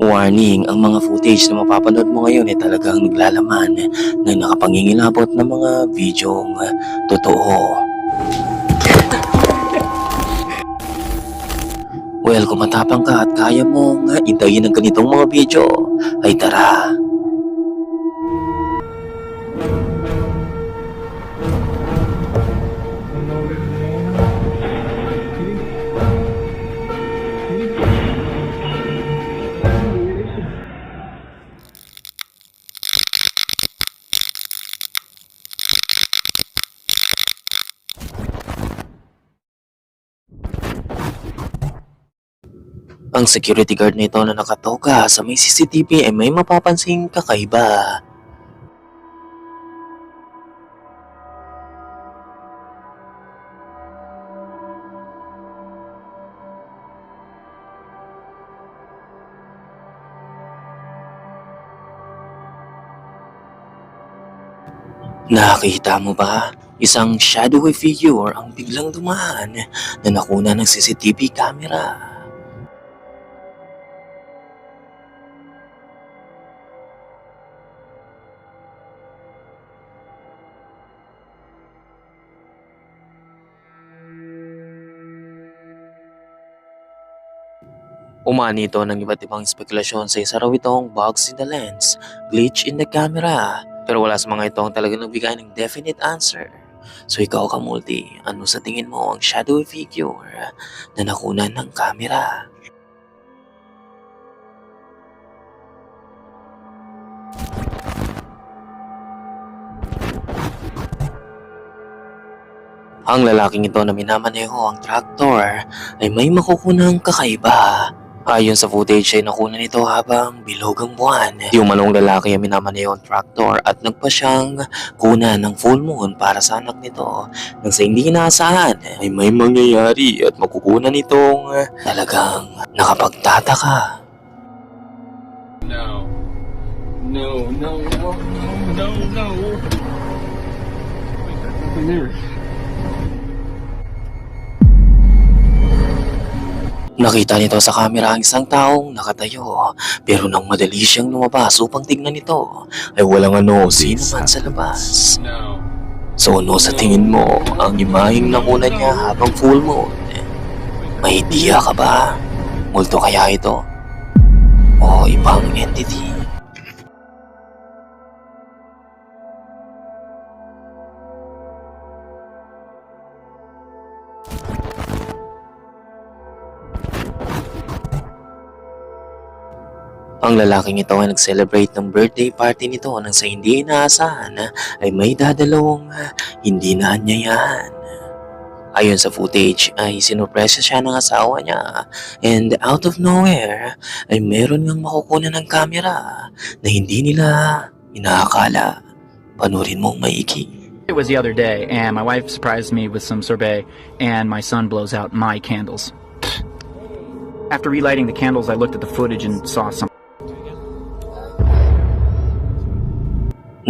Warning, ang mga footage na mapapanood mo ngayon ay talagang naglalaman ng nakapangingilabot ng mga videong totoo. Well, kung matapang ka at kaya mong intayin ang ganitong mga video, ay tara. Ang security guard nito na nakatoka sa may CCTV ay may mapapansing kakaiba. Nakita mo ba? Isang shadowy figure ang biglang dumaan na nakuna ng CCTV camera. Umani ito ng iba't ibang spekulasyon sa isa raw itong bugs in the lens, glitch in the camera. Pero wala sa mga ito ang talagang nagbigay ng definite answer. So ikaw kamulti, ano sa tingin mo ang shadowy figure na nakunan ng camera? Ang lalaking ito na minamaneho ang traktor ay may makukunang kakaiba. Ayon sa footage ay nakunan nito habang bilog ang buwan. Yung manong lalaki ay minamaneho ang traktor at nagpa siyang kuna ng full moon para sa anak nito. Nang sa hindi inaasahan ay may mangyayari at makukunan nitong talagang nakapagtataka. No. No, no, no, no, no, no. Wait, nothing there. Nakita nito sa kamera ang isang taong nakatayo pero nang madali siyang lumabas upang tignan ito ay walang ano sino man sa labas. So ano sa tingin mo ang imaheng nakuna niya habang full moon? May idea ka ba? Multo kaya ito? O ibang entity? Ang lalaking ito ay nag-celebrate ng birthday party nito nang sa hindi inaasahan ay may dadalawang hindi na anyayahan. Ayon sa footage ay sinurpresa siya ng asawa niya and out of nowhere ay meron ngang makukunan ng camera na hindi nila inaakala. Panurin mong maigi. It was the other day, and my wife surprised me with some sorbet, and my son blows out my candles. After relighting the candles, I looked at the footage and saw some.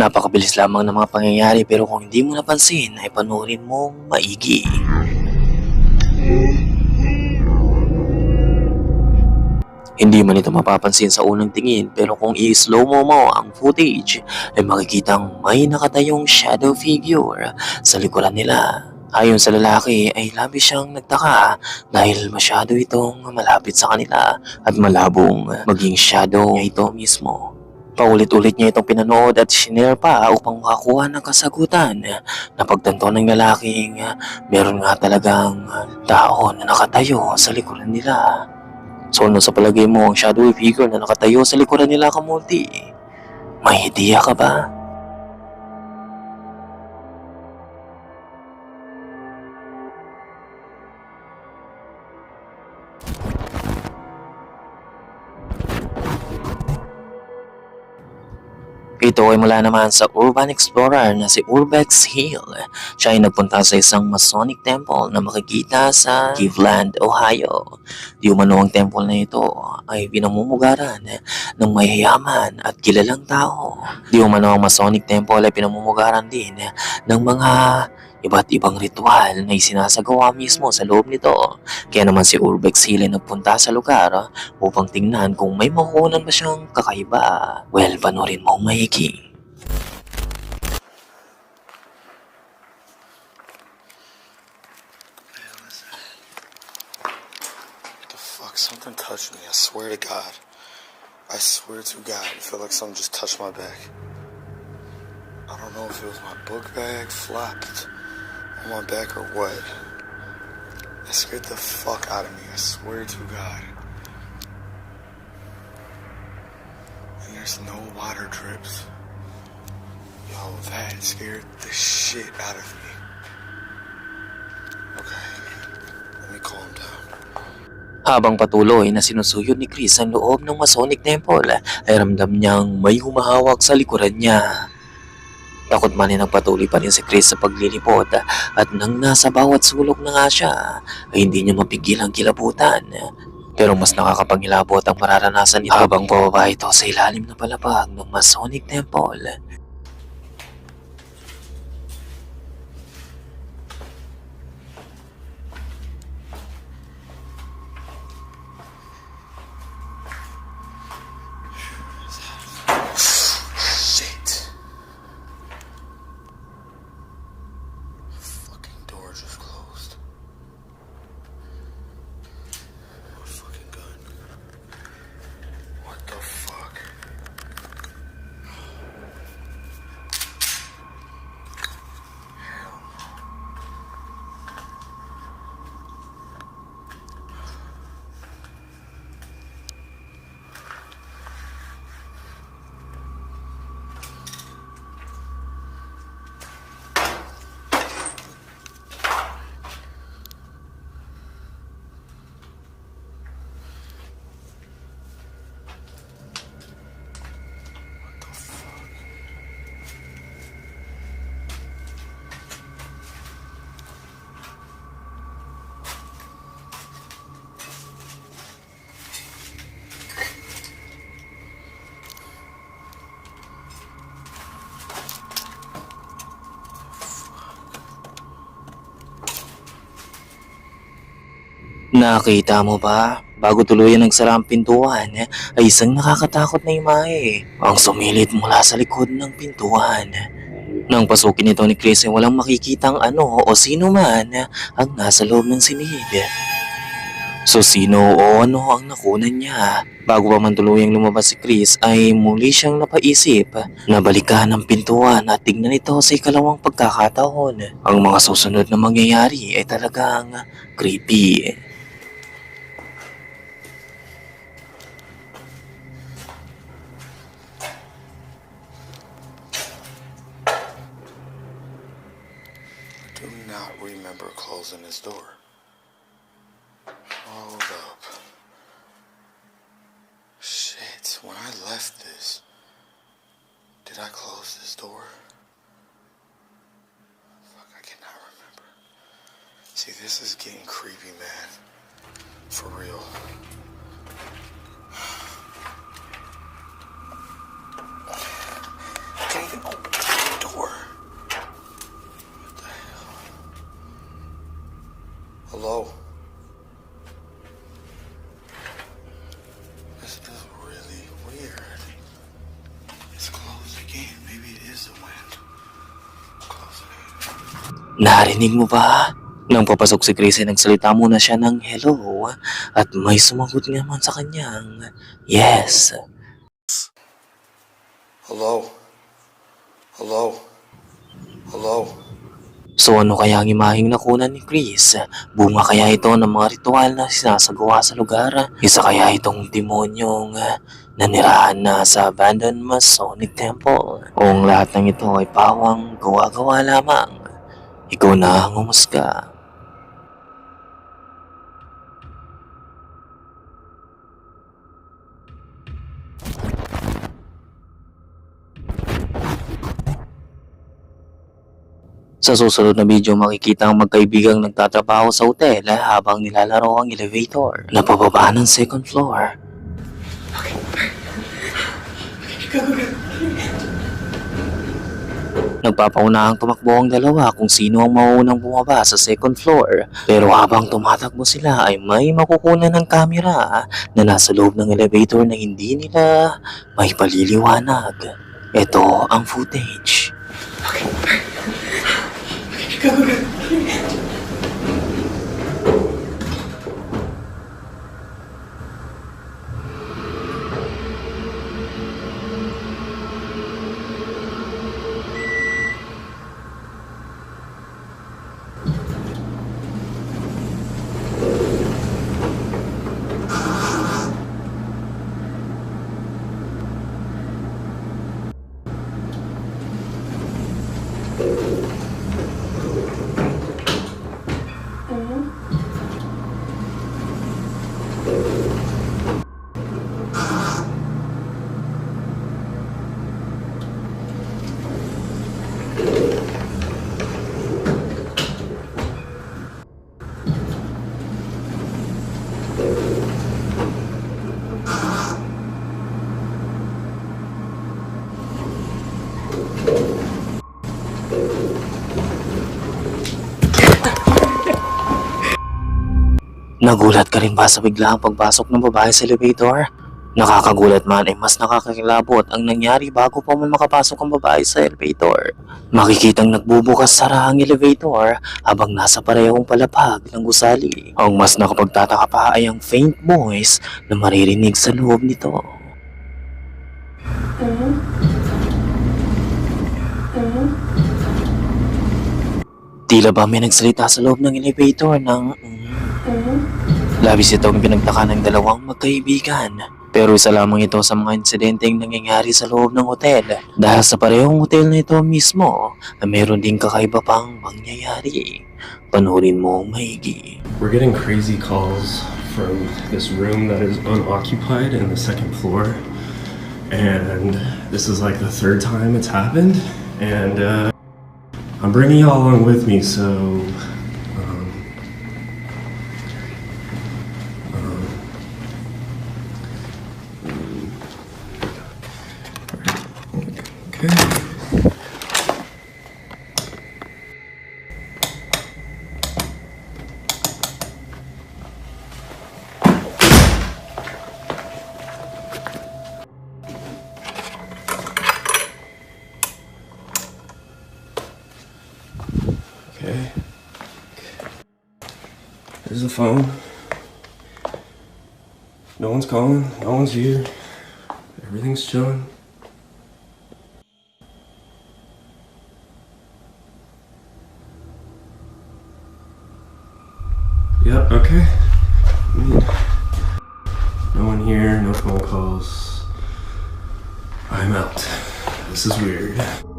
Napakabilis lamang ng mga pangyayari pero kung hindi mo napansin ay panurin mong maigi. Hindi man ito mapapansin sa unang tingin pero kung i-slow mo mo ang footage ay makikitang may nakatayong shadow figure sa likuran nila. Ayon sa lalaki ay labis siyang nagtaka dahil masyado itong malapit sa kanila at malabong maging shadow ito mismo. Paulit-ulit niya itong pinanood at shinare pa upang makakuha ng kasagutan. Napagtanto ng lalaking meron nga talagang tao na nakatayo sa likuran nila. So ano sa palagay mo ang shadowy figure na nakatayo sa likuran nila kamulti? May idea ka ba? Ito ay mula naman sa urban explorer na si Urbex Hill. Siya ay nagpunta sa isang Masonic temple na makikita sa Cleveland, Ohio. Di umano ang temple na ito ay pinamumugaran ng mayayaman at kilalang tao. Di umano ang Masonic temple ay pinamumugaran din ng mga iba't ibang ritual na isinasagawa mismo sa loob nito. Kaya naman si Urbex Hill ay nagpunta sa lugar upang tingnan kung may makukunan ba siyang kakaiba. Well, panorin mo ang maigi. What the fuck? Something touched me. I swear to God. I swear to God. I feel like something just touched my back. I don't know if it was my book bag flopped my back or what. It scared the fuck out of me. I swear to God. And there's no water drips. Yo, that scared the shit out of me. Okay. Let me calm down. Habang patuloy na sinusuyod ni Chris ang loob ng Masonic Temple, ay ramdam niyang may humahawak sa likuran niya. Takot man ay nagpatuloy pa rin si Chris sa paglilipot at nang nasa bawat sulok na nga siya ay hindi niya mapigil ang kilabutan. Pero mas nakakapangilabot ang mararanasan nito habang pababa ito sa ilalim ng palapag ng Masonic Temple. Shit. Fucking door just closed. My fucking gun. What the fuck? Hell no. What the fuck? Nakita mo ba? Bago tuluyan nagsara ang pintuan, ay isang nakakatakot na imahe ang sumilid mula sa likod ng pintuan. Nang pasukin ito ni Chris ay walang makikitang ano o sino man ang nasa loob ng silid. So sino o ano ang nakunan niya? Bago pa man tuluyang lumabas si Chris ay muli siyang napaisip na balikan ang pintuan at tignan ito sa ikalawang pagkakataon. Ang mga susunod na mangyayari ay talagang creepy. Closing this door. Hold up. Shit, when I left this, did I close this door? Fuck, I cannot remember. See, this is getting creepy, man. For real. Narinig mo ba? Nang papasok si Chris ay nagsalita muna siya ng hello at may sumagot naman sa kanyang yes. Hello? Hello? Hello? So ano kaya ang imaheng nakunan ni Chris? Bunga kaya ito ng mga ritual na sinasagawa sa lugar? Isa kaya itong demonyong nanirahan na sa abandoned Masonic Temple? O ang lahat ng ito ay pawang gawa-gawa lamang? Ikaw na ang umusga. Sa susunod na video makikita ang magkaibigang nagtatrabaho sa hotel eh, habang nilalaro ang elevator na pababa ng second floor. Nagpapaunahang tumakbo ang dalawa kung sino ang mauunang bumaba sa second floor. Pero habang tumatakbo sila ay may makukunan ng kamera na nasa loob ng elevator na hindi nila may paliliwanag. Ito ang footage. Nagulat ka rin ba sa biglaang pagpasok ng babae sa elevator? Nakakagulat man ay mas nakakakilabot ang nangyari bago pa man makapasok ang babae sa elevator. Makikitang nagbubukas sara ang elevator habang nasa parehong palapag ng gusali. Ang mas nakapagtataka pa ay ang faint voice na maririnig sa loob nito. Tila ba may nagsalita sa loob ng elevator ng... mm, Labis itong pinagtaka ng dalawang magkaibigan. Pero isa lamang ito sa mga insidenteng nangyayari sa loob ng hotel. Dahil sa parehong hotel na ito mismo, na meron din kakaiba pang mangyayari. Panurin mo ang maigi. We're getting crazy calls from this room that is unoccupied in the second floor. And this is like the third time it's happened. And uh, I'm bringing y'all along with me, so. Phone. No one's calling. No one's here. Everything's chilling. Yep, okay. I mean, no one here, no phone calls. I'm out. This is weird.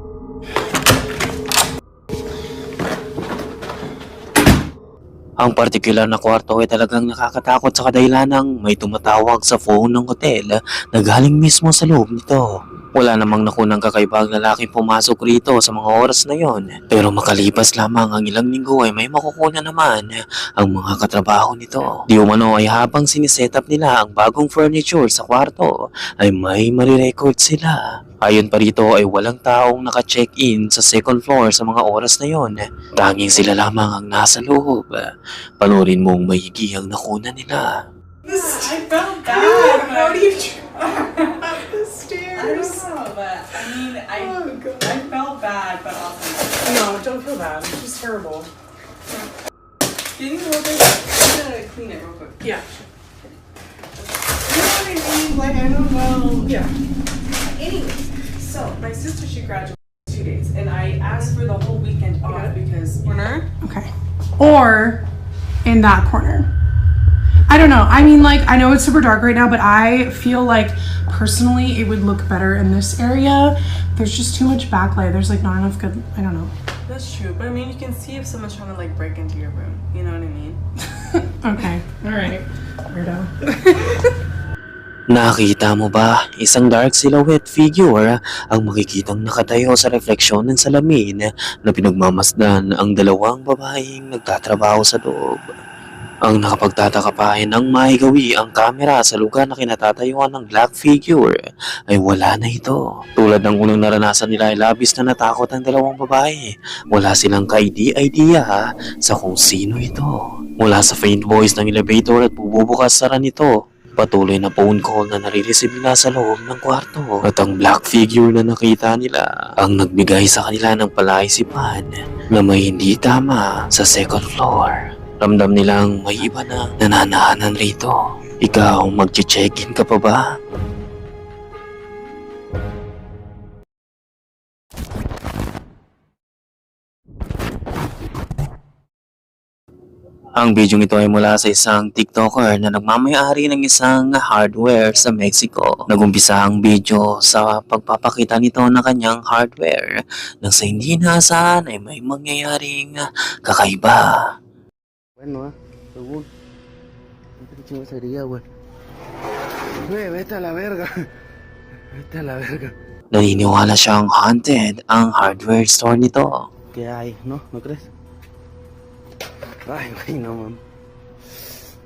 Ang partikular na kwarto ay talagang nakakatakot sa kadahilan ng may tumatawag sa phone ng hotel na galing mismo sa loob nito. Wala namang nakunang kakaiba ang lalaking pumasok rito sa mga oras na yon. Pero makalipas lamang ang ilang linggo ay may makukuha naman ang mga katrabaho nito. Di umano ay habang siniset up nila ang bagong furniture sa kwarto ay may marirecord sila. Ayon pa rito ay walang taong naka-check-in sa second floor sa mga oras na yon. Tanging sila lamang ang nasa loob. Panorin mong maigi ang nakuna nila. I felt bad. How do you up the I stairs? don't know, but I mean, I Oh god. I felt bad, but also No, don't feel bad. It's just terrible. didn't you look like I'm gonna clean it real quick. Yeah. You know what I mean? Like I don't know. Yeah. Anyways, so my sister she graduated two days, and I asked for the whole weekend off Yeah. because corner. Okay. Or in that corner. I don't know. I mean, like, I know it's super dark right now, but I feel like personally it would look better in this area. There's just too much backlight. There's like not enough good. I don't know. That's true, but I mean, you can see if someone's trying to like break into your room. You know what I mean? Okay. All right. Weirdo. Nakita mo ba isang dark silhouette figure ang makikitang nakatayo sa refleksyon ng salamin na pinagmamasdan ang dalawang babaeng nagtatrabaho sa loob. Ang nakapagtataka pa ay nang maigawi ang kamera sa lugar na kinatatayuan ng black figure ay wala na ito. Tulad ng unang naranasan nila ay labis na natakot ang dalawang babae. Wala silang ka-idea sa kung sino ito. Mula sa faint voice ng elevator at bububukas sara nito, patuloy na phone call na nare-receive nila sa loob ng kwarto. At ang black figure na nakita nila ang nagbigay sa kanila ng palaisipan na may hindi tama sa second floor. Ramdam nilang may iba na nananahanan rito. Ikaw, mag-check-in ka pa ba? Ang video ito ay mula sa isang TikToker na nagmamayari ng isang hardware sa Mexico. Nagumpisa ang video sa pagpapakita nito ng kanyang hardware nang sa hindi naasahan ay may mangyayaring kakaiba. Bueno, ah, según. ¿Qué chingo sería, güey? Güey, vete a la verga. Vete a la verga. Naniniwala siyang haunted ang hardware store nito. ¿Qué hay? ¿No? ¿No crees? Ay, güey, no, mames.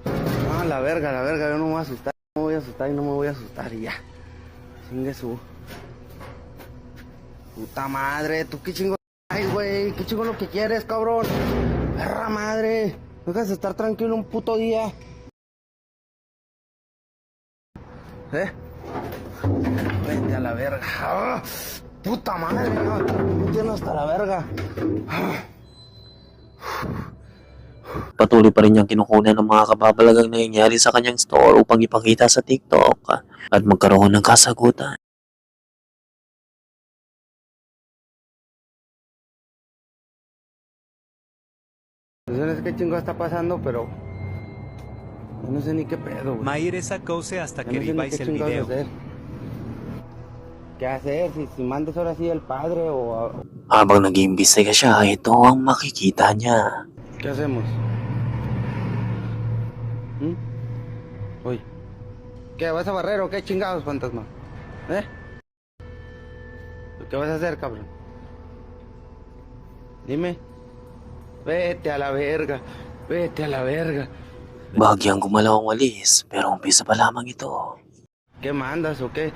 No, la verga, la verga, yo no me voy a asustar. No me voy a asustar y no me voy a asustar y ya. Chingue su. Puta madre, ¿tú qué chingo? Ay, güey, ¿qué chingo lo que quieres, cabrón? Perra madre. Dejas de estar tranquilo un puto día. ¿Eh? Vete a la verga. ¡Ah! Puta madre, no. Me hasta la verga. Ah. Patuloy pa rin niyang kinukunan ng mga kababalagang nangyayari sa kanyang store upang ipakita sa TikTok at magkaroon ng kasagutan. No sé qué chingo está pasando, pero. yo no sé ni qué pedo, güey. Maire sacóse hasta Yo que no sé ni qué el video. hacer. ¿Qué hacer? Si, si mandas ahora sí al padre o. Habang nag-iimbestiga siya, ito ang makikita niya. ¿Qué hacemos? ¿Mm? Oye. ¿Qué? ¿Vas a barrer o qué chingados, fantasma? ¿Eh? ¿Qué vas a hacer, cabrón? Dime. Vete a la verga. Vete a la verga. Bahagyang gumalaw ang walis, pero umpisa pa lamang ito. ¿Qué mandas o qué?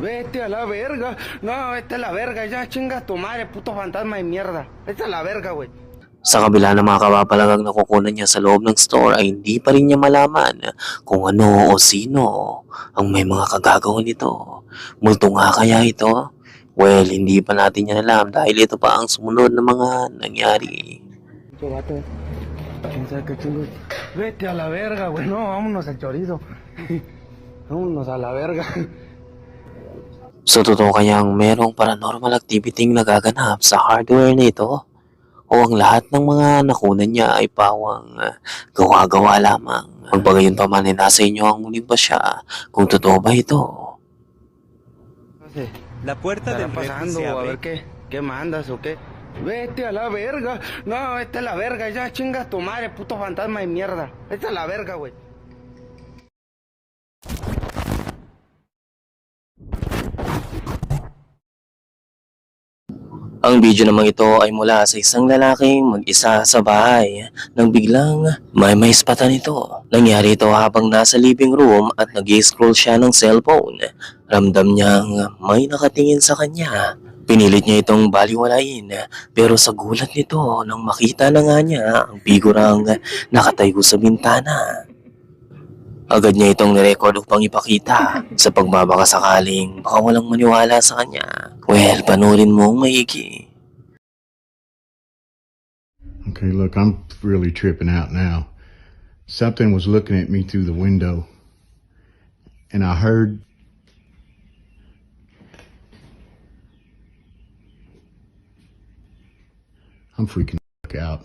Vete a la verga. No, vete a la verga. Ya chinga tu madre, puto fantasma de mierda. Vete a la verga, güey. Sa kabila ng mga kababalagang nakukunan niya sa loob ng store ay hindi pa rin niya malaman kung ano o sino ang may mga kagagawa nito. Multo nga kaya ito? Well, hindi pa natin yan alam dahil ito pa ang sumunod na mga nangyari. Vete a la verga, güey. No, vámonos al chorizo. vámonos a la verga. So totoo kayang merong paranormal activity nagaganap sa hardware nito? O ang lahat ng mga nakunan niya ay pawang ah, gawa-gawa lamang? Magpagayon pa man ay nasa inyo ang muling ba siya kung totoo ba ito? Sé. La puerta del pasando a ver qué, qué mandas o qué. Vete a la verga. No, vete a la verga. Ya chinga tu madre, puto fantasma de mierda. Vete a la verga, güey. Ang video namang ito ay mula sa isang lalaking mag-isa sa bahay nang biglang may may spatan ito. Nangyari ito habang nasa living room at nag scroll siya ng cellphone. Ramdam niyang may nakatingin sa kanya. Pinilit niya itong baliwalain pero sa gulat nito nang makita na nga niya ang figurang nakatayo sa bintana. Agad niya itong nirecord upang ipakita sa pagbabaka sakaling baka walang maniwala sa kanya. Well, panurin mo ang maigi. Okay, look, I'm really tripping out now. Something was looking at me through the window, and I heard. I'm freaking out.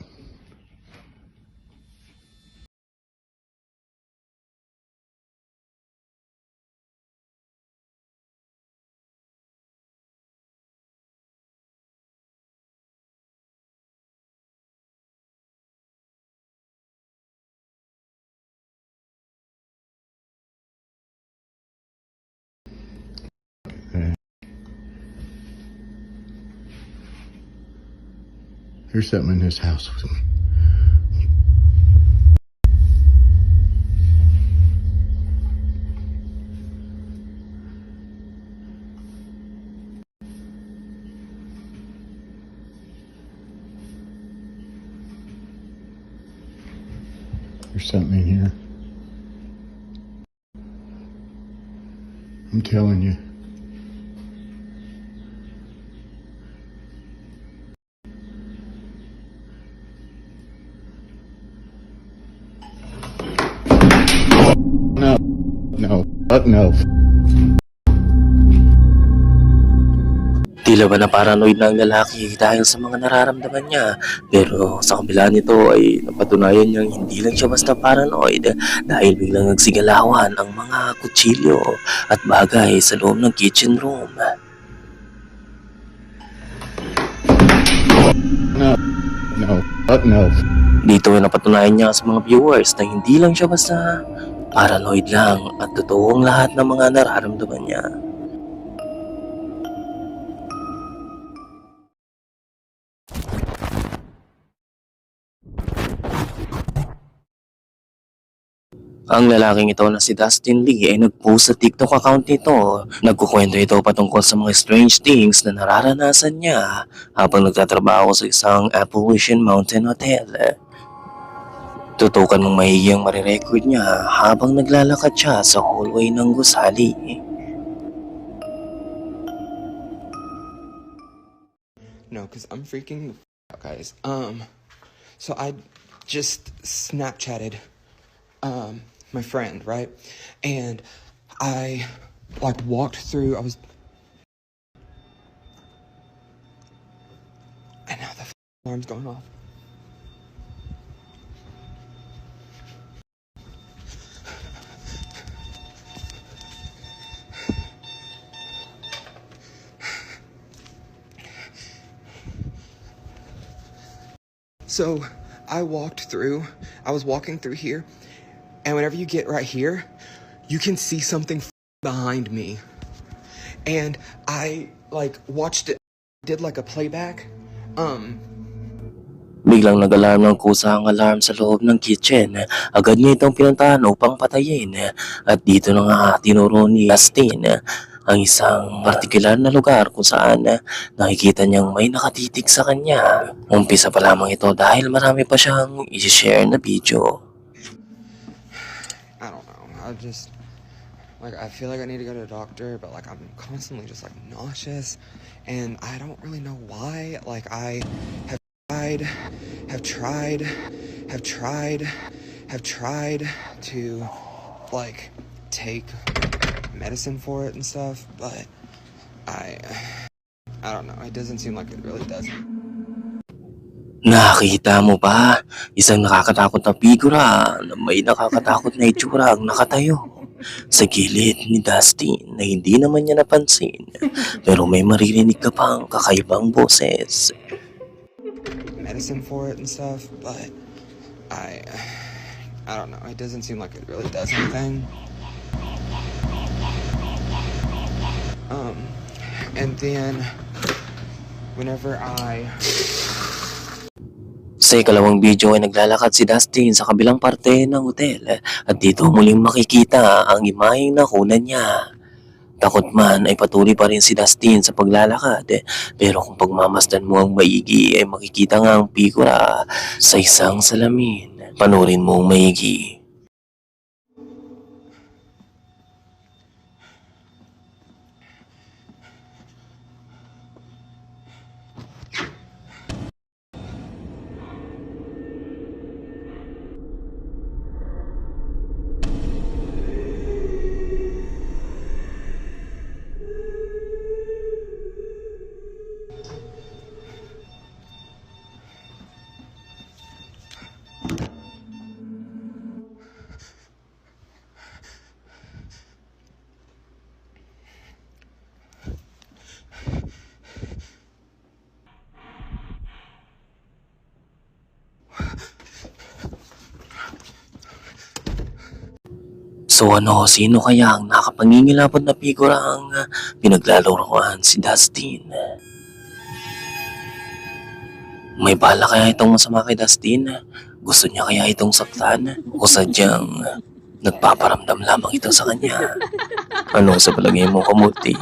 There's something in this house with me. There's something in here. I'm telling you. But no. Tila ba na paranoid na ang lalaki dahil sa mga nararamdaman niya. Pero sa kabila nito ay napatunayan niyang hindi lang siya basta paranoid dahil biglang nagsigalawan ang mga kutsilyo at bagay sa loob ng kitchen room. No, no, but no. Dito ay napatunayan niya sa mga viewers na hindi lang siya basta paranoid lang at totoo ang lahat ng mga nararamdaman niya. Ang lalaking ito na si Dustin Lee ay nag-post sa TikTok account nito. Nagkukwento ito patungkol sa mga strange things na nararanasan niya habang nagtatrabaho sa isang Appalachian Mountain Hotel. Tutukan mong maigi ang marirecord niya habang naglalakad siya sa hallway ng gusali. No, because I'm freaking the f- out, guys. Um, so I just Snapchatted um my friend, right? And I like walked through. I was, and now the alarm's going off. So I walked through, I was walking through here, and whenever you get right here, you can see something behind me. And I like watched it, did like a playback. Um, Biglang nag-alarm ng kusa ang alarm sa loob ng kitchen. Agad niya itong pinuntahan upang patayin. At dito na nga tinuro ni Dustin ang isang partikular na lugar kung saan nakikita niyang may nakatitig sa kanya. Umpisa pa lamang ito dahil marami pa siyang i-share na video. I don't know. I just like I feel like I need to go to a doctor, but like I'm constantly just like nauseous, and I don't really know why. Like I have tried, have tried, have tried, have tried to like take medicine for it and stuff, but I I don't know. It doesn't seem like it really does. Nakita mo ba? Isang nakakatakot na figura na may nakakatakot na itsura ang nakatayo sa gilid ni Dustin na hindi naman niya napansin. Pero may maririnig ka pang kakaibang boses. medicine for it and stuff, but I I don't know. It doesn't seem like it really does anything. Um, and then whenever I Sa ikalawang video ay naglalakad si Dustin sa kabilang parte ng hotel at dito muling makikita ang imaheng nakunan niya. Takot man ay patuloy pa rin si Dustin sa paglalakad pero kung pagmamasdan mo ang maigi ay makikita nga ang figura sa isang salamin. Panurin mo ang maigi. So ano, sino kaya ang nakapangingilabot na figura ang ah, pinaglalaroan si Dustin? May bala kaya itong masama kay Dustin? Gusto niya kaya itong saktan? O sadyang nagpaparamdam lamang ito sa kanya? Ano sa palagay mo, kamuti?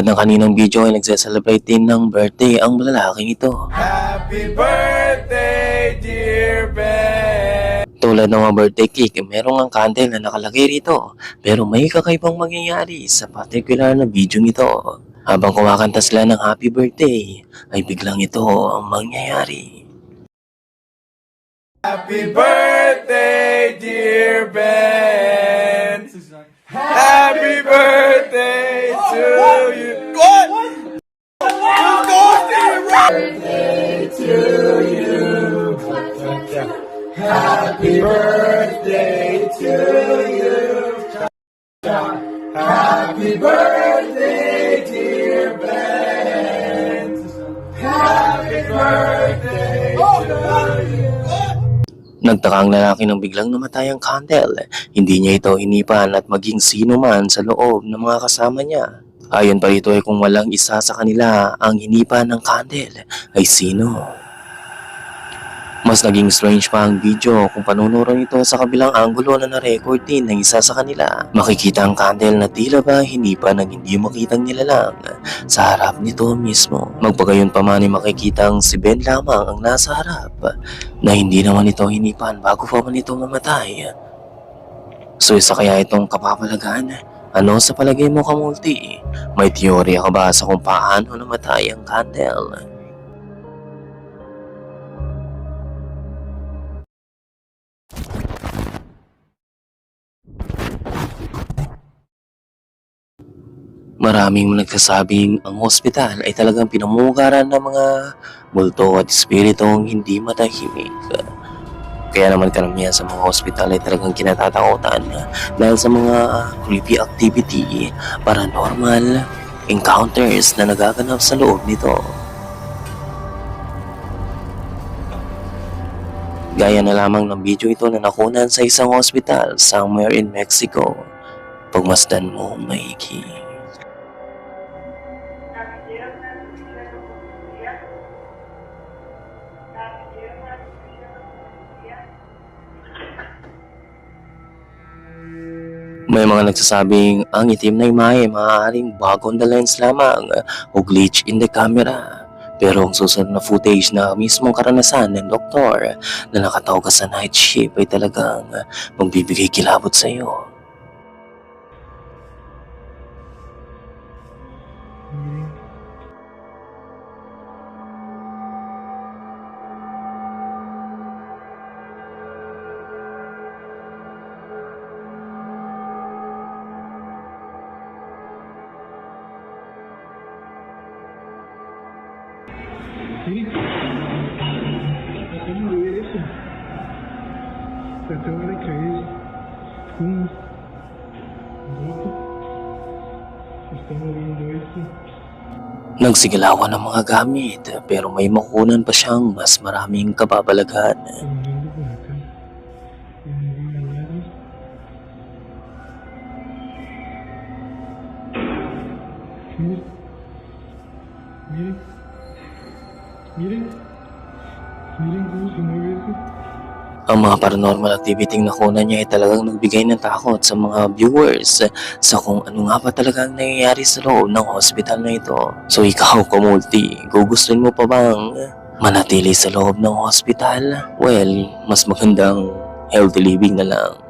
Tulad ng kaninang video ay nagse-celebrate din ng birthday ang lalaking ito. Happy birthday, dear Ben! Tulad ng mga birthday cake, merong ang candle na nakalagay rito. Pero may kakaibang mangyayari sa particular na video nito. Habang kumakanta sila ng happy birthday, ay biglang ito ang mangyayari. Happy birthday, dear Ben! Happy birthday to you! What? You ghosted it, Birthday to you! Happy birthday to you! Happy birthday, dear Ben! Happy birthday to you! Nagtaka ang lalaki nang biglang namatay ang candle. Hindi niya ito inipan at maging sino man sa loob ng mga kasama niya. Ayon pa rito ay kung walang isa sa kanila ang hinipan ng candle ay sino. Mas naging strange pa ang video kung panunuran ito sa kabilang anggulo na na-record din ng isa sa kanila. Makikita ang candle na tila ba hinipan ng hindi makitang nilalang sa harap nito mismo. Magpagayon pa man ay makikita ang si Ben lamang ang nasa harap na hindi naman ito hinipan bago pa man ito mamatay. So isa kaya itong kapapalagan? Ano sa palagay mo kamulti? May teorya ka ba sa kung paano namatay ang candle? Maraming nagsasabing ang ospital ay talagang pinamumugaran ng mga multo at espiritong hindi matahimik. Kaya naman karamihan sa mga ospital ay talagang kinatatakutan dahil sa mga creepy activity, paranormal encounters na nagaganap sa loob nito. Gaya na lamang ng video ito na nakunan sa isang ospital somewhere in Mexico. Pagmasdan mo maigi. May mga nagsasabing ang itim na imahe maaaring bago on the lens lamang o glitch in the camera. Pero ang susunod na footage na mismong karanasan ng doktor na nakatawag ka sa night shift ay talagang magbibigay kilabot sa iyo. ¿Cómo ver eso? Se acaba de caer un bote. Se está moviendo esto. Nagsigilawan ng mga gamit pero may makunan pa siyang mas maraming kababalaghan. Caminando mga paranormal activity na nakunan niya ay talagang nagbigay ng takot sa mga viewers sa kung ano nga ba talaga ang nangyayari sa loob ng hospital na ito. So ikaw, kumulti, gugustuhin mo pa bang manatili sa loob ng hospital? Well, mas magandang healthy living na lang.